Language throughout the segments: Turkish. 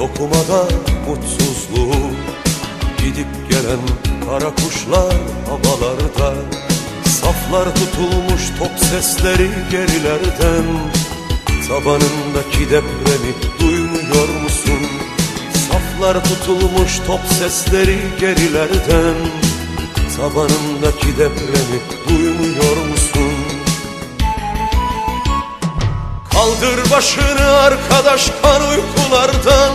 okumada mutsuzluğu Gidip gelen kara kuşlar havalarda Saflar tutulmuş top sesleri gerilerden Tabanındaki depremi duymuyor musun? Saflar tutulmuş top sesleri gerilerden Tabanındaki depremi duymuyor musun? Kaldır başını arkadaş kan uykulardan.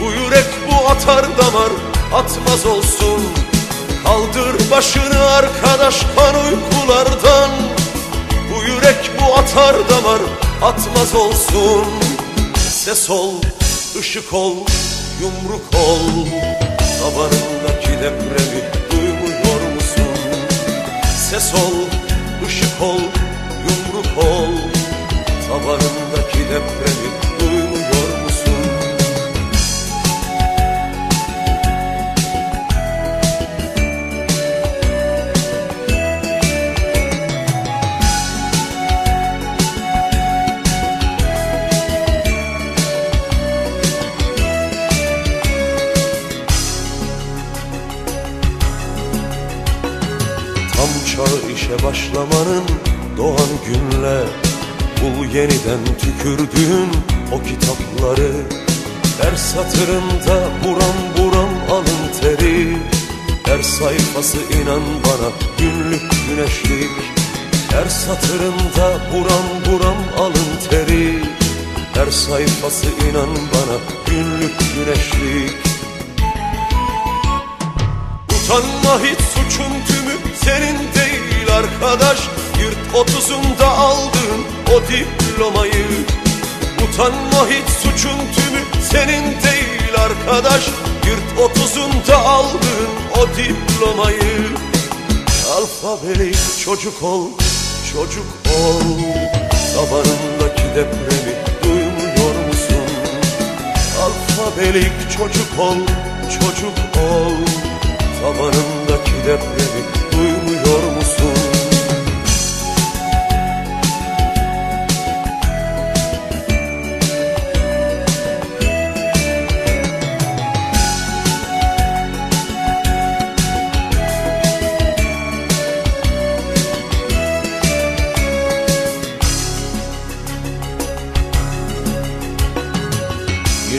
Bu yürek bu atar damar atmaz olsun. Kaldır başını arkadaş kan uykulardan. Bu yürek bu atar damar atmaz olsun. Ses ol, ışık ol, yumruk ol. Tabanındaki depremi duymuyor musun? Ses ol, depremi? Tam çağ işe başlamanın doğan günle Bul yeniden tükürdüğün o kitapları Her satırında buram buram alın teri. Her sayfası inan bana günlük güneşlik. Her satırında buram buram alın teri. Her sayfası inan bana günlük güneşlik. Utanma hiç suçun tümü senin değil arkadaş diplomayı. Utanma hiç suçun tümü senin değil arkadaş. Yırt otuzunda aldın o diplomayı. Alfabelik çocuk ol, çocuk ol. Tabanındaki depremi duymuyor musun? Alfabelik çocuk ol, çocuk ol. Tabanındaki depremi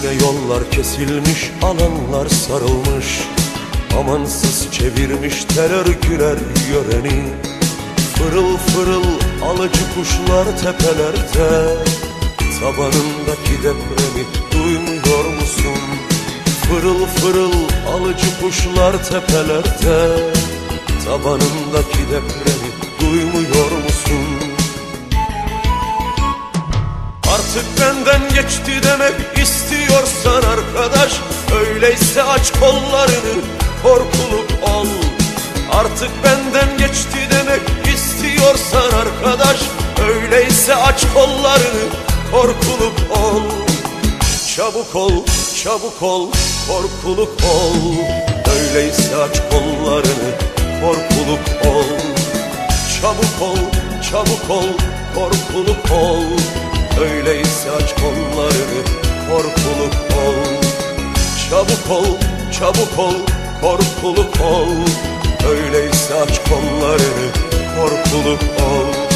Yine yollar kesilmiş, alanlar sarılmış Amansız çevirmiş terör güler yöreni Fırıl fırıl alıcı kuşlar tepelerde Tabanındaki depremi duymuyor musun? Fırıl fırıl alıcı kuşlar tepelerde Tabanındaki depremi duymuyor musun? Artık benden geçti demek istiyorsan arkadaş Öyleyse aç kollarını korkuluk ol. Artık benden geçti demek istiyorsan arkadaş Öyleyse aç kollarını korkuluk ol. Çabuk ol, çabuk ol, korkuluk ol. Öyleyse aç kollarını korkuluk ol. Çabuk ol, çabuk ol, korkuluk ol Öyleyse aç kollarını korkuluk ol. Çabuk ol, çabuk ol, korkuluk ol. Öyleyse aç kollarını korkuluk ol